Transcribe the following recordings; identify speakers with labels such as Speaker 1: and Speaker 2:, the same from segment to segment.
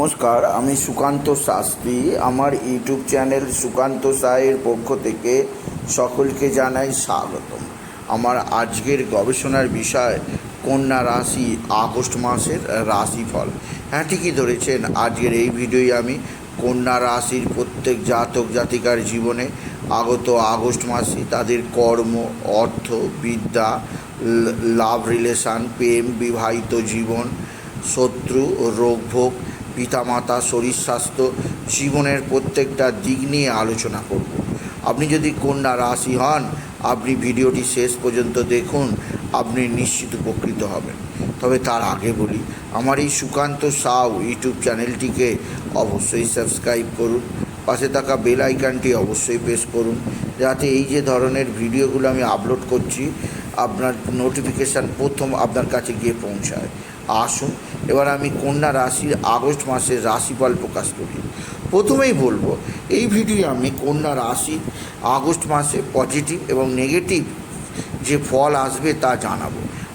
Speaker 1: নমস্কার, আমি সুকান্ত শাস্ত্রী। আমার ইউটিউব চ্যানেল সুকান্ত সাহের পক্ষ থেকে সকলকে জানাই স্বাগতম। আমার আজকের গবেষণার বিষয়, কন্যা রাশি আগস্ট মাসের রাশিফল। হ্যাঁ ঠিকই ধরেছেন, আজকের এই ভিডিওই আমি কন্যা রাশির প্রত্যেক জাতক জাতিকার জীবনে আগত আগস্ট মাসে তাদের কর্ম, অর্থ, বিদ্যা লাভ রিলেশান, প্রেম, বিবাহিত জীবন, শত্রু রোগভোগ পিতামাতা, শরীর স্বাস্থ্য, জীবনের প্রত্যেকটা দিক নিয়ে আলোচনা করব। আপনি যদি কন্যা রাশি হন, আপনি ভিডিওটি শেষ পর্যন্ত দেখুন, আপনি নিশ্চিত উপকৃত হবেন। তবে তার আগে বলি, আমার এই সুকান্ত সাউ ইউটিউব চ্যানেলটিকে অবশ্যই সাবস্ক্রাইব করুন, পাশে থাকা বেল আইকনটি অবশ্যই প্রেস করুন, যাতে এই যে ধরনের ভিডিওগুলো আমি আপলোড করছি, আপনার নোটিফিকেশান প্রথম আপনার কাছে গিয়ে পৌঁছায়। আসুন এবার আমি কন্যা রাশির আগস্ট মাসের রাশিফল প্রকাশ করি। প্রথমেই বলব, এই ভিডিও আমি কন্যা রাশির আগস্ট মাসে পজিটিভ এবং নেগেটিভ যে ফল আসবে তা জানাব।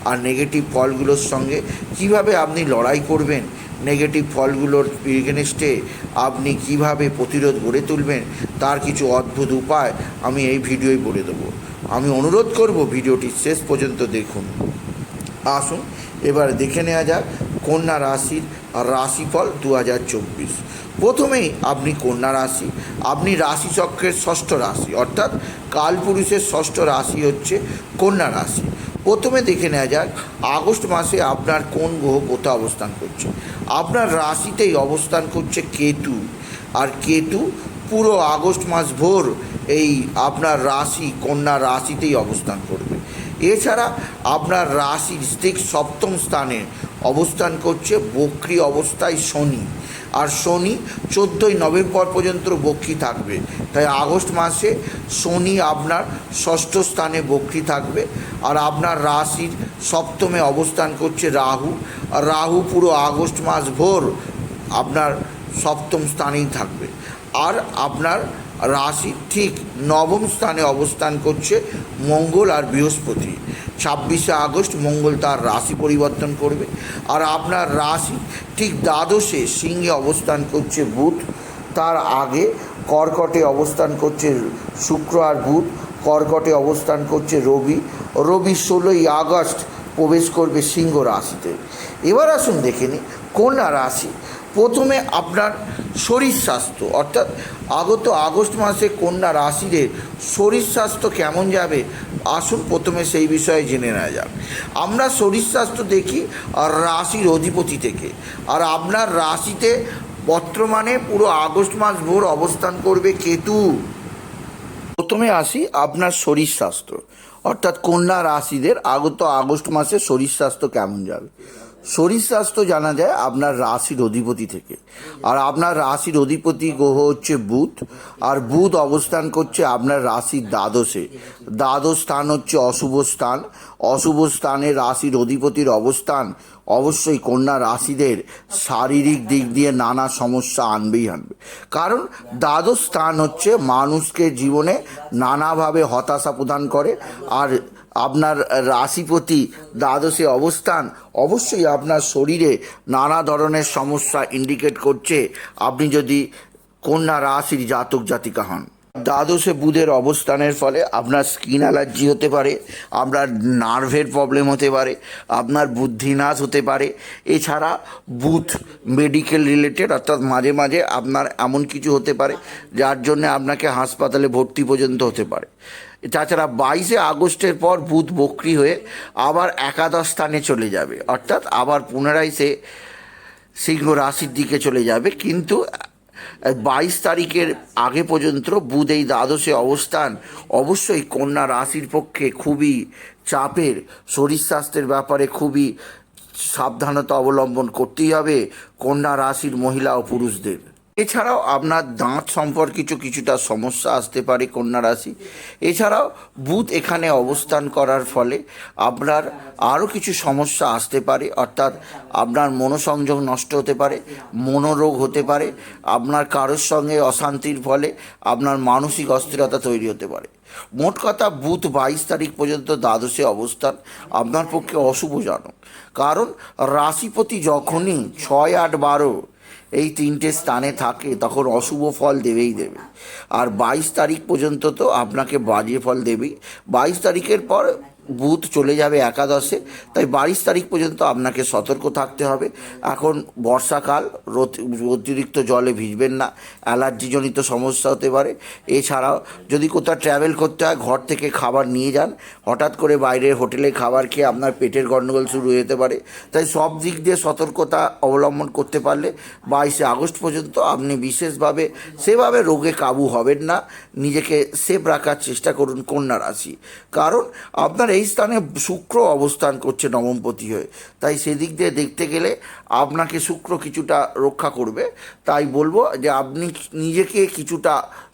Speaker 1: আর নেগেটিভ ফলগুলোর সঙ্গে কীভাবে আপনি লড়াই করবেন, নেগেটিভ ফলগুলোর এগেনস্টে আপনি কীভাবে প্রতিরোধ গড়ে তুলবেন, তার কিছু অদ্ভুত উপায় আমি এই ভিডিওই বলে দেবো। আমি অনুরোধ করব ভিডিওটি শেষ পর্যন্ত দেখুন। আসুন, এবার দেখে নেওয়া যাক কন্যা রাশির রাশিফল দু হাজার চব্বিশ। প্রথমেই আপনি কন্যা রাশি, আপনি রাশিচক্রের ষষ্ঠ রাশি, অর্থাৎ কালপুরুষের ষষ্ঠ রাশি হচ্ছে কন্যা রাশি। প্রথমে দেখে নেওয়া যাক, আগস্ট মাসে আপনার কোন গ্রহ কোথাও অবস্থান করছে। আপনার রাশিতেই অবস্থান করছে কেতু, আর কেতু পুরো আগস্ট মাস ভোর এই আপনার রাশি, কন্যা রাশিতেই অবস্থান করবে। এছাড়া আপনার রাশির ঠিক সপ্তম স্থানে অবস্থান করছে বক্রি অবস্থায় শনি। আর শনি চোদ্দোই নভেম্বর পর্যন্ত বক্রি থাকবে। তাই আগস্ট মাসে শনি আপনার ষষ্ঠ স্থানে বক্রি থাকবে। আর আপনার রাশির সপ্তমে অবস্থান করছে রাহু। আর রাহু পুরো আগস্ট মাস ভোর আপনার সপ্তম স্থানেই থাকবে। আর আপনার রাশি ঠিক নবম স্থানে অবস্থান করছে মঙ্গল আর বৃহস্পতি। ছাব্বিশে আগস্ট মঙ্গল তার রাশি পরিবর্তন করবে। আর আপনার রাশি ঠিক দ্বাদশে সিংহে অবস্থান করছে বুধ। তার আগে কর্কটে অবস্থান করছে শুক্র আর বুধ। কর্কটে অবস্থান করছে রবি। রবি ষোলোই আগস্ট প্রবেশ করবে সিংহ রাশিতে। এবার আসুন দেখে নিই, কন্যা রাশি। প্রথমে আপনার শরীর স্বাস্থ্য, অর্থাৎ আগত আগস্ট মাসে কন্যা রাশিদের শরীর স্বাস্থ্য কেমন যাবে আসুন প্রথমে সেই বিষয়ে জেনে নেওয়া যাক। আমরা শরীর স্বাস্থ্য দেখি আর রাশির অধিপতি থেকে আর আপনার রাশিতে বর্তমানে পুরো আগস্ট মাস ভোর অবস্থান করবে কেতু। প্রথমে আসি আপনার শরীর স্বাস্থ্য অর্থাৎ কন্যা রাশিদের আগত আগস্ট মাসে শরীর স্বাস্থ্য কেমন যাবে? শরীর স্বাস্থ্য জানা যায় আপনার রাশির অধিপতি থেকে। আর আপনার রাশির অধিপতি গ্রহ হচ্ছে বুধ, আর বুধ অবস্থান করছে আপনার রাশির দ্বাদশে। দ্বাদশ স্থান হচ্ছে অশুভ স্থান। অশুভ স্থানে রাশির অধিপতির অবস্থান, অবশ্যই কন্যা রাশিদের শারীরিক দিক দিয়ে নানা সমস্যা আনবেই আনবে। কারণ দ্বাদশ স্থান হচ্ছে মানুষকে জীবনে নানাভাবে হতাশা প্রদান করে, আর আপনার রাশিপতি দ্বাদশে অবস্থান, অবশ্যই আপনার শরীরে নানা ধরনের সমস্যা ইন্ডিকেট করছে। আপনি যদি কন্যা রাশির জাতক জাতিকা হন। দ্বাদশে বুধের অবস্থানের ফলে আপনার স্কিন অ্যালার্জি হতে পারে, আপনার নার্ভের প্রবলেম হতে পারে, আপনার বুদ্ধিনাশ হতে পারে। এছাড়া বুথ মেডিকেল রিলেটেড অর্থাৎ মাঝে মাঝে আপনার এমন কিছু হতে পারে, যার জন্য আপনাকে হাসপাতালে ভর্তি পর্যন্ত হতে পারে। তাছাড়া বাইশে আগস্টের পর বুধ বক্রি হয়ে আবার একাদশ স্থানে চলে যাবে। অর্থাৎ আবার পুনরায় সে সিংহ রাশির দিকে চলে যাবে। কিন্তু বাইশ তারিখের আগে পর্যন্ত বুধ এই দ্বাদশে অবস্থান অবশ্যই কন্যা রাশির পক্ষে খুবই চাপের, শরীর স্বাস্থ্যের ব্যাপারে খুবই সাবধানতা অবলম্বন করতেই হবে কন্যা রাশির মহিলা ও পুরুষদের। এছাড়াও আপনার দাঁত সম্পর্কিত কিছুটা সমস্যা আসতে পারে কন্যা রাশি। এছাড়াও বুধ এখানে অবস্থান করার ফলে আপনার আরও কিছু সমস্যা আসতে পারে, অর্থাৎ আপনার মনোসংযোগ নষ্ট হতে পারে, মনোরোগ হতে পারে, আপনার কারোর সঙ্গে অশান্তির ফলে আপনার মানসিক অস্থিরতা তৈরি হতে পারে। মোট কথা বুধ বাইশ তারিখ পর্যন্ত দ্বাদশে অবস্থান, আপনার পক্ষে অশুভজনক কারণ রাশিপতি যখনই ছয় আট বারো এই তিনটে স্থানে থাকে, তখন অশুভ ফল দেবেই দেবে। আর বাইশ তারিখ পর্যন্ত তো আপনাকে বাজে ফল দেবেই। বাইশ তারিখের পর বুধ চলে যাবে একাদশে, তাই বাইশ তারিখ পর্যন্ত আপনাকে সতর্ক থাকতে হবে। এখন বর্ষাকাল রত- অতিরিক্ত জলে ভিজবেন না, অ্যালার্জিজনিত সমস্যা হতে পারে। এছাড়াও যদি কোথাও ট্রাভেল করতে হয়, ঘর থেকে খাবার নিয়ে যান, হঠাৎ করে বাইরে হোটেলে খাবার খেয়ে আপনার পেটের গণ্ডগোল শুরু যেতে পারে। তাই সব দিক দিয়ে সতর্কতা অবলম্বন করতে পারলে বাইশে আগস্ট পর্যন্ত আপনি বিশেষভাবে সেভাবে রোগে কাবু হবেন না। নিজেকে সেফ রাখার চেষ্টা করুন কন্যা রাশি। কারণ আপনার এই স্থানে শুক্র অবস্থান করছে নবমপতি হয়ে। তাই সেদিক দিয়ে দেখতে গেলে আপনাকে শুক্র কিছুটা রক্ষা করবে। তাই বলব যে আপনি নিজেকে কিছুটা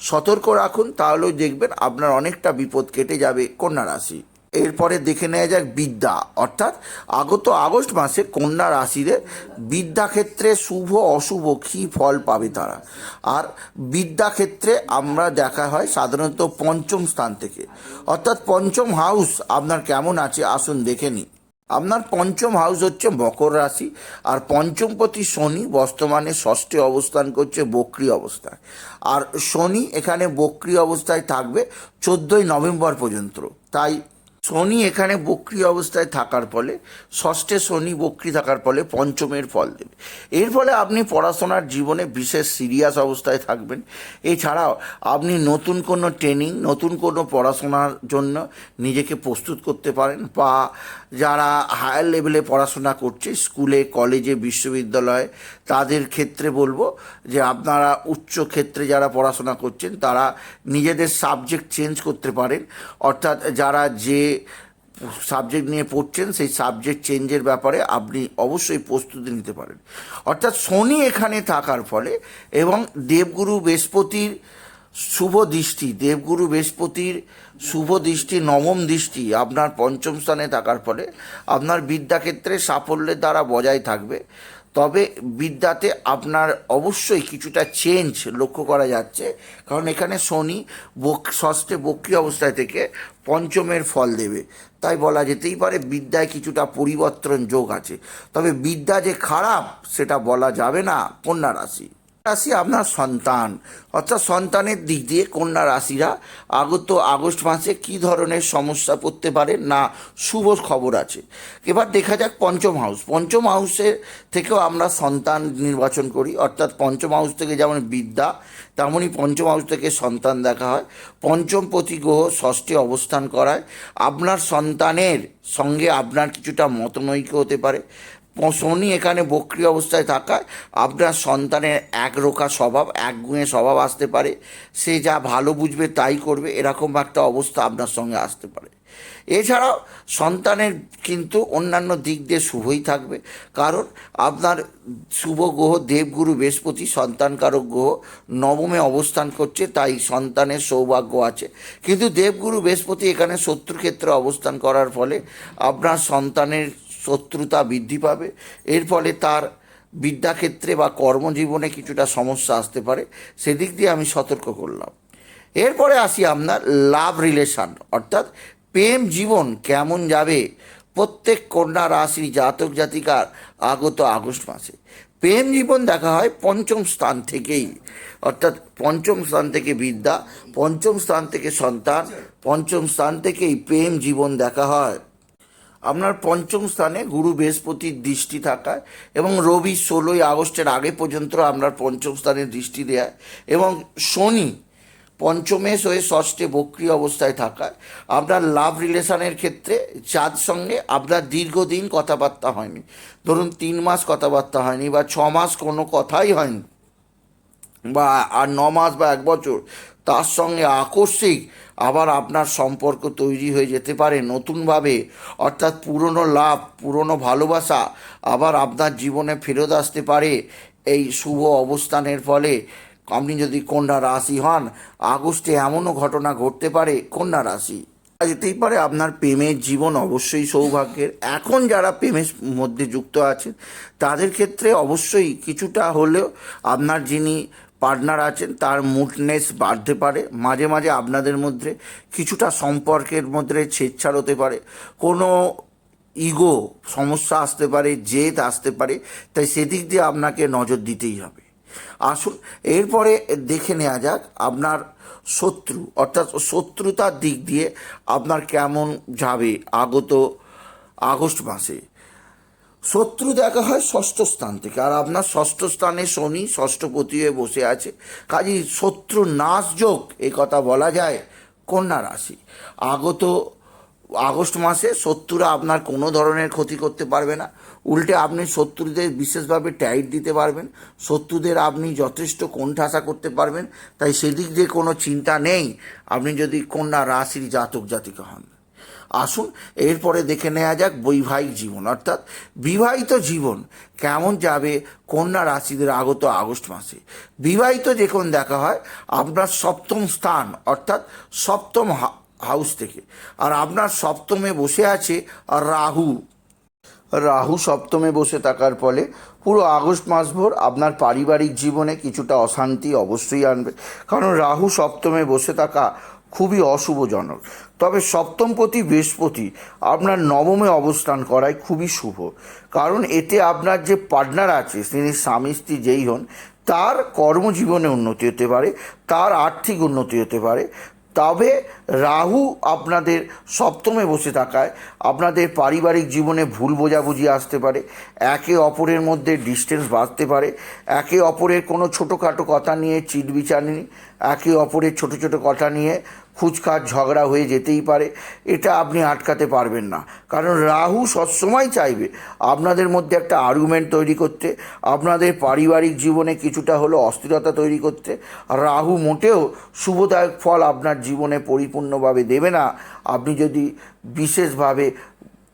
Speaker 1: সতর্ক রাখুন, তাহলেও দেখবেন আপনার অনেকটা বিপদ কেটে যাবে কন্যা রাশি। এরপরে দেখে নেওয়া যাক বিদ্যা। অর্থাৎ আগত আগস্ট মাসে কন্যা রাশিদের বিদ্যাক্ষেত্রে শুভ, অশুভ কী ফল পাবে তারা? আর বিদ্যাক্ষেত্রে আমরা দেখা হয় সাধারণত পঞ্চম স্থান থেকে। অর্থাৎ পঞ্চম হাউস আপনার কেমন আছে আসুন দেখে নিই। আপনার পঞ্চম হাউস হচ্ছে মকর রাশি, আর পঞ্চমপতি শনি বর্তমানে ষষ্ঠে অবস্থান করছে বক্রি অবস্থায়। আর শনি এখানে বক্রি অবস্থায় থাকবে চোদ্দোই নভেম্বর পর্যন্ত। তাই শনি এখানে বক্রি অবস্থায় থাকার ফলে, ষষ্ঠে শনি বক্রি থাকার ফলে পঞ্চমের ফল দেবে। এর ফলে আপনি পড়াশোনার জীবনে বিশেষ সিরিয়াস অবস্থায় থাকবেন। এছাড়াও আপনি নতুন কোনো ট্রেনিং নতুন কোনো পড়াশোনার জন্য নিজেকে প্রস্তুত করতে পারেন বা যারা হায়ার লেভেলে পড়াশোনা করছে স্কুলে কলেজে বিশ্ববিদ্যালয়ে, তাদের ক্ষেত্রে বলব যে আপনারা উচ্চ ক্ষেত্রে যারা পড়াশোনা করছেন, তারা নিজেদের সাবজেক্ট চেঞ্জ করতে পারেন। অর্থাৎ যারা যে সাবজেক্ট নিয়ে পড়ছেন, সেই সাবজেক্ট চেঞ্জের ব্যাপারে আপনি অবশ্যই প্রস্তুতি নিতে পারেন। অর্থাৎ শনি এখানে থাকার ফলে এবং দেবগুরু বৃহস্পতির শুভ দৃষ্টি, দেবগুরু বৃহস্পতির শুভ দৃষ্টি, নবম দৃষ্টি আপনার পঞ্চম স্থানে থাকার ফলে আপনার বিদ্যাক্ষেত্রে সাফল্যের দ্বারা বজায় থাকবে। তবে বিদ্যাতে আপনার অবশ্যই কিছুটা চেঞ্জ লক্ষ্য করা যাচ্ছে। কারণ এখানে শনি বক ষষ্ঠে বক্রি অবস্থায় থেকে পঞ্চমের ফল দেবে। তাই বলা যেতেই পারে বিদ্যায় কিছুটা পরিবর্তন যোগ আছে। তবে বিদ্যা যে খারাপ, সেটা বলা যাবে না। কন্যা রাশি। রাশি আপনার সন্তান। অর্থাৎ সন্তানের দিক দিয়ে কন্যা রাশিরা আগত আগস্ট মাসে কী ধরনের সমস্যা পড়তে পারে না শুভ খবর আছে। এবার দেখা যাক পঞ্চম হাউস পঞ্চম হাউসের থেকেও আমরা সন্তান নির্বাচন করি। অর্থাৎ পঞ্চম হাউস থেকে যেমন বিদ্যা, তেমনই পঞ্চম হাউস থেকে সন্তান দেখা হয়। পঞ্চম প্রতি গ্রহ ষষ্ঠে অবস্থান করায়। আপনার সন্তানের সঙ্গে আপনার কিছুটা মতনৈক্য হতে পারে। শনি এখানে বক্রি অবস্থায় থাকায় আপনার সন্তানের একরোখা স্বভাব, একগুঁয়ে স্বভাব আসতে পারে। সে যা ভালো বুঝবে তাই করবে, এরকম একটা অবস্থা আপনার সঙ্গে আসতে পারে। এছাড়াও সন্তানের কিন্তু অন্যান্য দিক দিয়ে শুভই থাকবে। কারণ আপনার শুভ গ্রহ দেবগুরু বৃহস্পতি সন্তানকারক গ্রহ নবমে অবস্থান করছে, তাই সন্তানের সৌভাগ্য আছে। কিন্তু দেবগুরু বৃহস্পতি এখানে শত্রুক্ষেত্রে অবস্থান করার ফলে আপনার সন্তানের শত্রুতা বৃদ্ধি পাবে। এর ফলে তার বিদ্যাক্ষেত্রে বা কর্মজীবনে কিছুটা সমস্যা আসতে পারে। সেদিক দিয়ে আমি সতর্ক করলাম। এরপরে আসি আপনার লাভ রিলেশন, অর্থাৎ প্রেম জীবন কেমন যাবে প্রত্যেক কন্যা রাশির জাতক জাতিকার আগত আগস্ট মাসে। প্রেম জীবন দেখা হয় পঞ্চম স্থান থেকেই, অর্থাৎ পঞ্চম স্থান থেকে বিদ্যা, পঞ্চম স্থান থেকে সন্তান, পঞ্চম স্থান থেকেই প্রেম জীবন দেখা হয়। আপনার পঞ্চম স্থানে গুরু বৃহস্পতির দৃষ্টি থাকায় এবং রবি ষোলোই আগস্টের আগে পর্যন্ত আপনার পঞ্চম স্থানে দৃষ্টি দেয় এবং শনি পঞ্চমেশ হয়ে ষষ্ঠে বক্রি অবস্থায় থাকায় আপনার লাভ রিলেশনের ক্ষেত্রে যার সঙ্গে আপনার দীর্ঘদিন কথাবার্তা হয়নি। ধরুন তিন মাস কথাবার্তা হয়নি বা ছ মাস কোনো কথাই হয়নি। বা আর ন মাস বা এক বছর। তার সঙ্গে আকস্মিক আবার আপনার সম্পর্ক তৈরি হয়ে যেতে পারে নতুনভাবে, অর্থাৎ পুরনো লাভ, পুরনো ভালোবাসা আবার আপনার জীবনে ফেরত আসতে পারে। এই শুভ অবস্থানের ফলে আপনি যদি কন্যা রাশি হন, আগস্টে এমনও ঘটনা ঘটতে পারে, কন্যা রাশি। যেতেই পারে, আপনার প্রেমের জীবন অবশ্যই সৌভাগ্যের। এখন যারা প্রেমের মধ্যে যুক্ত আছেন, তাদের ক্ষেত্রে অবশ্যই কিছুটা হলেও আপনার যিনি পার্টনার আছেন, তার মুডনেস বাড়তে পারে। মাঝে মাঝে আপনাদের মধ্যে কিছুটা সম্পর্কের মধ্যে ছেদছাড় হতে পারে। কোনো ইগো সমস্যা আসতে পারে, জেদ আসতে পারে, তাই সেদিক দিয়ে আপনাকে নজর দিতেই হবে। আসুন, এরপরে দেখে নেওয়া যাক আপনার শত্রু, অর্থাৎ শত্রুতার দিক দিয়ে আপনার কেমন যাবে আগত আগস্ট মাসে। শত্রু দেখা হয় ষষ্ঠ স্থান থেকে। আর আপনার ষষ্ঠ স্থানে শনি, ষষ্ঠপতি হয়ে বসে আছে। কাজেই শত্রু নাশ যোগ এই কথা বলা যায়, কন্যা রাশি। আগত, আগস্ট মাসে শত্রুরা আপনার কোনো ধরনের ক্ষতি করতে পারবে না। উল্টে আপনি শত্রুদের বিশেষভাবে টাইট দিতে পারবেন। শত্রুদের আপনি যথেষ্ট কোণঠাসা করতে পারবেন। তাই সেদিক দিয়ে কোনো চিন্তা নেই। আপনি যদি কন্যা রাশির জাতক জাতিকা হন। আসুন, এরপরে দেখে নেওয়া যাক বৈবাহিক জীবন। অর্থাৎ বিবাহিত জীবন কেমন যাবে কন্যা রাশিদের আগত আগস্ট মাসে। বিবাহিত যখন দেখা হয়, আপনার সপ্তম স্থান, অর্থাৎ সপ্তম হাউস থেকে। আর আপনার সপ্তমে বসে আছে রাহু। রাহু সপ্তমে বসে থাকার ফলে পুরো আগস্ট মাসভর আপনার পারিবারিক জীবনে কিছুটা অশান্তি অবশ্যই আনবে। কারণ রাহু সপ্তমে বসে থাকা খুবই অশুভজনক। তবে সপ্তমপতি বৃহস্পতি আপনার নবমে অবস্থান করায় খুবই শুভ। কারণ এতে আপনার যে পার্টনার আছে তিনি স্বামী, স্ত্রী যেই হন, তার কর্মজীবনে উন্নতি হতে পারে, তার আর্থিক উন্নতি হতে পারে। তবে রাহু আপনাদের সপ্তমে বসে থাকায় আপনাদের পারিবারিক জীবনে ভুল বোঝাবুঝি আসতে পারে, একে অপরের মধ্যে ডিস্টেন্স বাড়তে পারে, একে অপরের কোনো ছোটোখাটো কথা নিয়ে চিটবিচানি একে অপরের ছোট ছোট কথা নিয়ে খুচখাচ ঝগড়া হয়ে যেতেই পারে, এটা আপনি আটকাতে পারবেন না। কারণ রাহু সবসময় চাইবে আপনাদের মধ্যে একটা আর্গুমেন্ট তৈরি করতে, আপনাদের পারিবারিক জীবনে কিছুটা হলো অস্থিরতা তৈরি করতে। রাহু মোটেও শুভদায়ক ফল আপনার জীবনে পরিপূর্ণভাবে দেবে না, আপনি যদি বিশেষভাবে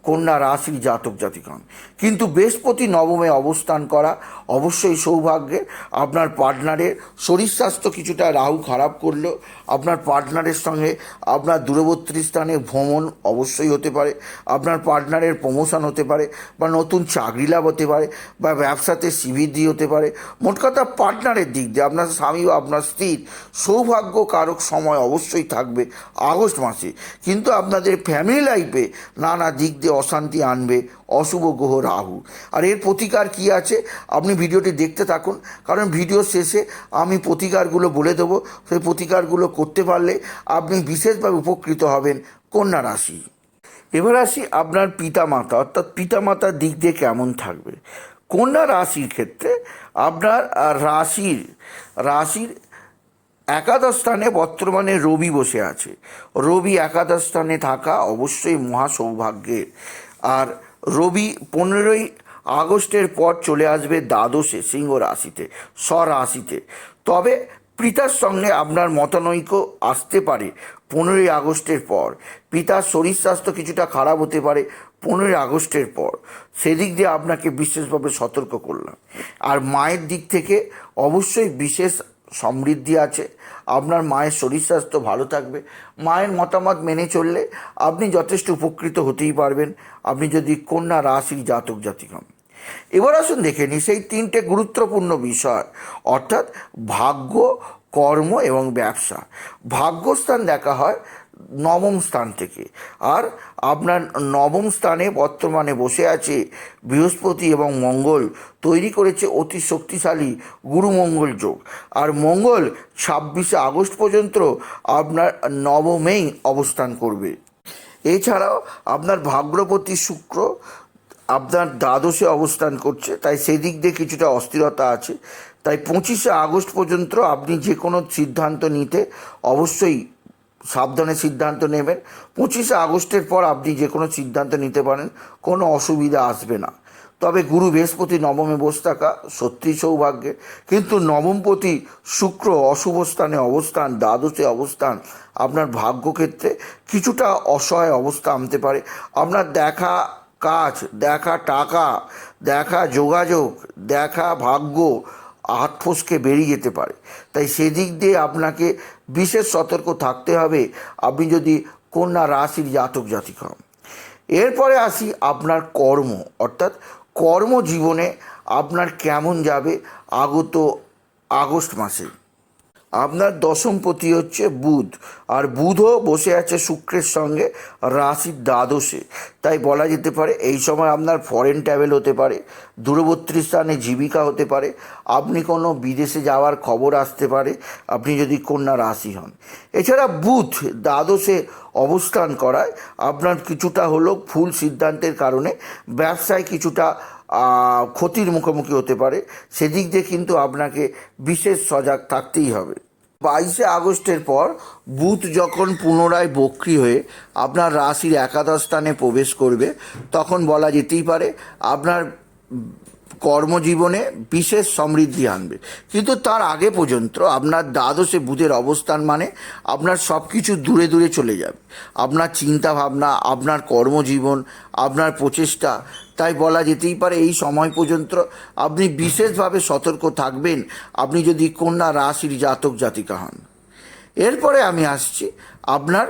Speaker 1: কন্যা রাশির জাতক জাতিকান। কিন্তু বৃহস্পতি নবমে অবস্থান করা অবশ্যই সৌভাগ্যের আপনার পার্টনারের শরীর স্বাস্থ্য কিছুটা রাহু খারাপ করলেও আপনার পার্টনারের সঙ্গে আপনার দূরবর্তী স্থানে ভ্রমণ অবশ্যই হতে পারে, আপনার পার্টনারের প্রমোশন হতে পারে বা নতুন চাকরি লাভ হতে পারে বা ব্যবসাতে সিবৃদ্ধি হতে পারে। মোট কথা পার্টনারের দিক দিয়ে আপনার স্বামী বা আপনার স্ত্রীর সৌভাগ্য কারক সময় অবশ্যই থাকবে আগস্ট মাসে। কিন্তু আপনাদের ফ্যামিলি লাইফে নানা দিক দিয়ে অশান্তি আনবে, অশুভ গ্রহ রাহু। আর এর প্রতিকার কি আছে? আপনি ভিডিওটি দেখতে থাকুন, কারণ ভিডিও শেষে আমি প্রতিকারগুলো বলে দেবো। সেই প্রতিকারগুলো করতে পারলে আপনি বিশেষভাবে উপকৃত হবেন কন্যা রাশি। এবার আসি আপনার পিতামাতা, অর্থাৎ পিতামাতার দিক দিয়ে কেমন থাকবে? কন্যা রাশির ক্ষেত্রে আপনার রাশির রাশির একাদশ স্থানে বর্তমানে রবি বসে আছে। রবি একাদশ স্থানে থাকা অবশ্যই মহা সৌভাগ্যের। আর রবি পনেরোই আগস্টের পর চলে আসবে দ্বাদশে সিংহ রাশিতে স্বরাশিতে তবে পিতার সঙ্গে আপনার মতানৈক্য আসতে পারে পনেরোই আগস্টের পর। পিতার শরীর স্বাস্থ্য কিছুটা খারাপ হতে পারে পনেরোই আগস্টের পর। সেদিক দিয়ে আপনাকে বিশেষভাবে সতর্ক করলাম। আর মায়ের দিক থেকে অবশ্যই বিশেষ সমৃদ্ধি আছে। আপনার মায়ের শরীর স্বাস্থ্য ভালো থাকবে। মায়ের মতামত মেনে চললে আপনি যথেষ্ট উপকৃত হতেই পারবেন। আপনি যদি কন্যা রাশির জাতক জাতিক হন। এবার আসুন দেখে নিই সেই তিনটে গুরুত্বপূর্ণ বিষয়। অর্থাৎ ভাগ্য, কর্ম এবং ব্যবসা। ভাগ্যস্থান দেখা হয় নবম স্থান থেকে। আর আপনার নবম স্থানে বর্তমানে বসে আছে বৃহস্পতি এবং মঙ্গল। তৈরি করেছে অতি শক্তিশালী গুরুমঙ্গল যোগ। আর মঙ্গল ছাব্বিশে আগস্ট পর্যন্ত আপনার নবমেই অবস্থান করবে। এছাড়াও আপনার ভাগ্যপতি শুক্র আপনার দ্বাদশে অবস্থান করছে, তাই সেদিক দিয়ে কিছুটা অস্থিরতা আছে। তাই পঁচিশে আগস্ট পর্যন্ত আপনি যে কোনো সিদ্ধান্ত নিতে অবশ্যই সাবধানে সিদ্ধান্ত নেবেন। পঁচিশে আগস্টের পর আপনি যে কোনো সিদ্ধান্ত নিতে পারেন, কোনো অসুবিধা আসবে না। তবে গুরু বৃহস্পতি নবমে বসে থাকা সত্যিই সৌভাগ্যে, কিন্তু নবমপতি শুক্র অশুভ স্থানে অবস্থান, দ্বাদশে অবস্থান আপনার ভাগ্যক্ষেত্রে কিছুটা অসহায় অবস্থা আনতে পারে। আপনার দেখা কাজ, দেখা টাকা, দেখা যোগাযোগ, দেখা ভাগ্য হাত ফসকে বেরিয়ে যেতে পারে। তাই সেদিক দিয়ে আপনাকে বিশেষ সতর্ক থাকতে হবে। আপনি যদি কন্যা রাশির জাতক, জাতিক হন। এরপরে আসি আপনার কর্ম। অর্থাৎ কর্মজীবনে আপনার কেমন যাবে আগত আগস্ট মাসে? আপনার দশমপতি হচ্ছে বুধ, আর বুধও বসে আছে শুক্রের সঙ্গে রাশির দ্বাদশে। তাই বলা যেতে পারে এই সময় আপনার ফরেন ট্রাভেল হতে পারে, দূরবর্তী স্থানে জীবিকা হতে পারে, আপনি কোনো বিদেশে যাওয়ার খবর আসতে পারে, আপনি যদি কন্যা রাশি হন। এছাড়া বুধ দ্বাদশে অবস্থান করায় আপনার কিছুটা হলো ভুল সিদ্ধান্তের কারণে ব্যবসায় কিছুটা ক্ষতির মুখোমুখি হতে পারে। সেদিক দিয়ে কিন্তু আপনাকে বিশেষ সজাগ থাকতেই হবে। বাইশে আগস্টের পর বুধ যখন পুনরায় বক্রি হয়ে আপনার রাশির একাদশ স্থানে প্রবেশ করবে, তখন বলা যেতেই পারে আপনার কর্মজীবনে বিশেষ সমৃদ্ধি আনবে। কিন্তু তার আগে পর্যন্ত আপনার দ্বাদশে বুধের অবস্থান মানে আপনার সব কিছু দূরে দূরে চলে যাবে। আপনার চিন্তাভাবনা, আপনার কর্মজীবন, আপনার প্রচেষ্টা তাই বলা যেতেই পারে এই সময় পর্যন্ত আপনি বিশেষভাবে সতর্ক থাকবেন। আপনি যদি কন্যা রাশির জাতক জাতিকা হন। এরপরে আমি আসছি আপনার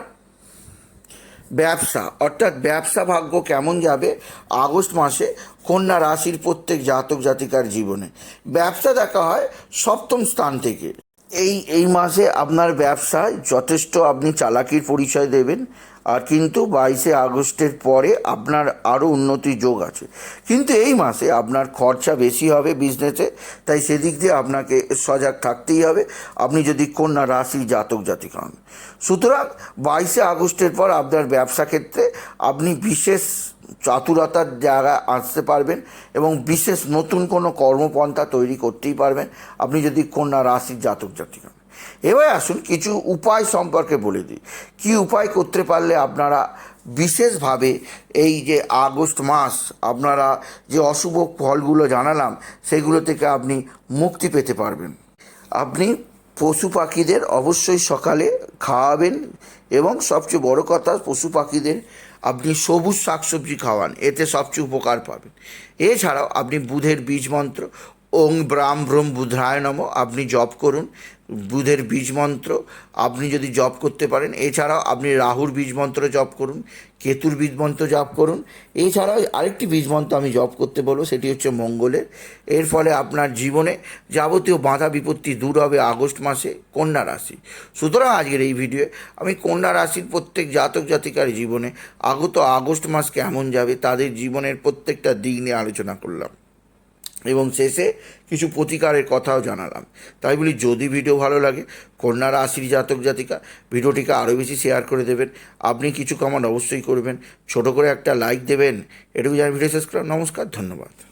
Speaker 1: ব্যবসা। অর্থাৎ ব্যবসা ভাগ্য কেমন যাবে আগস্ট মাসে কন্যা রাশির প্রত্যেক জাতক জাতিকার জীবনে। ব্যবসা দেখা হয় সপ্তম স্থান থেকে। এই এই মাসে আপনার ব্যবসায় যথেষ্ট আপনি চালাকির পরিচয় দেবেন। আর কিন্তু বাইশে আগস্টের পরে আপনার আরও উন্নতির যোগ আছে। কিন্তু এই মাসে আপনার খরচা বেশি হবে বিজনেসে তাই সেদিক দিয়ে আপনাকে সজাগ থাকতেই হবে। আপনি যদি কন্যা রাশি জাতক জাতিকা হন। সুতরাং বাইশে আগস্টের পর আপনার ব্যবসা ক্ষেত্রে আপনি বিশেষ চাতুরতার জায়গায় আসতে পারবেন এবং বিশেষ নতুন কোনো কর্মপন্থা তৈরি করতেই পারবেন। আপনি যদি কন্যা রাশির জাতক জাতিক হন। এবার আসুন কিছু উপায় সম্পর্কে বলে দিই। কী উপায় করতে পারলে আপনারা বিশেষভাবে এই যে আগস্ট মাস, আপনারা যে অশুভ ফলগুলো জানালাম, সেগুলো থেকে আপনি মুক্তি পেতে পারবেন। আপনি পশু পাখিদের অবশ্যই সকালে খাওয়াবেন এবং সবচেয়ে বড় কথা, পশু পাখিদের আপনি সবুজ শাকসবজি খাওয়ান, এতে সবচেয়ে উপকার পাবেন। এছাড়াও আপনি বুধের বীজ মন্ত্র ওং ব্রাম ব্রহ্ম বুধায় নম। আপনি জপ করুন, বুধের বীজ মন্ত্র আপনি যদি জপ করতে পারেন। এছাড়াও আপনি রাহুর বীজ মন্ত্র জপ করুন, কেতুর বীজ মন্ত্র জপ করুন। এছাড়াও আরেকটি বীজ মন্ত্র আমি জপ করতে বলব, সেটি হচ্ছে মঙ্গলের। এর ফলে আপনার জীবনে যাবতীয় বাধা বিপত্তি দূর হবে আগস্ট মাসে কন্যা রাশি। সুতরাং আজকের এই ভিডিওয়ে আমি কন্যা রাশির প্রত্যেক জাতক জাতিকার জীবনে আগত আগস্ট মাস কেমন যাবে, তাদের জীবনের প্রত্যেকটা দিক নিয়ে আলোচনা করলাম। এবং শেষে কিছু প্রতিকারের কথাও জানালাম। তাই বলি, যদি ভিডিও ভালো লাগে, কন্যা রাশির জাতক জাতিকা, ভিডিওটিকে আরও বেশি শেয়ার করে দেবেন। আপনি কিছু কামান অবশ্যই করবেন। ছোট করে একটা লাইক দেবেন। এটুকু জানি ভিডিও শেষ করলাম। নমস্কার, ধন্যবাদ।